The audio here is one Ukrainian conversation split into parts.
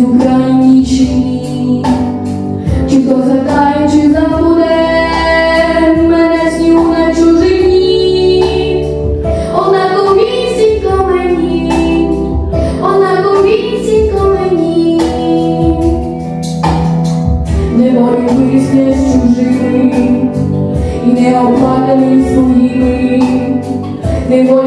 в Україні чи хто згадає, чи не волі висне чужими, і не оплаканий своїми, не волі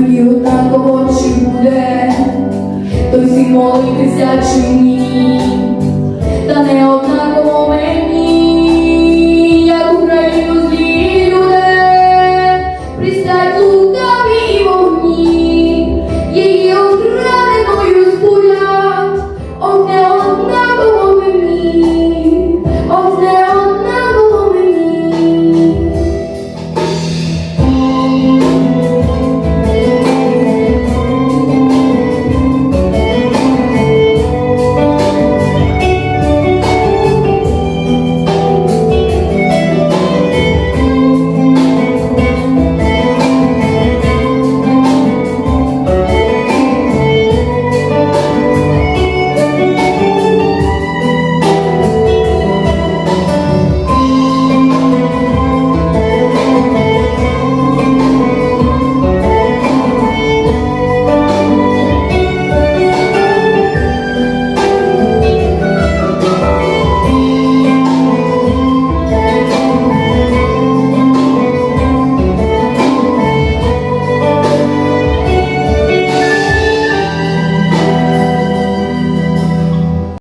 Мені отак очі буде, то всі молитися чи ні,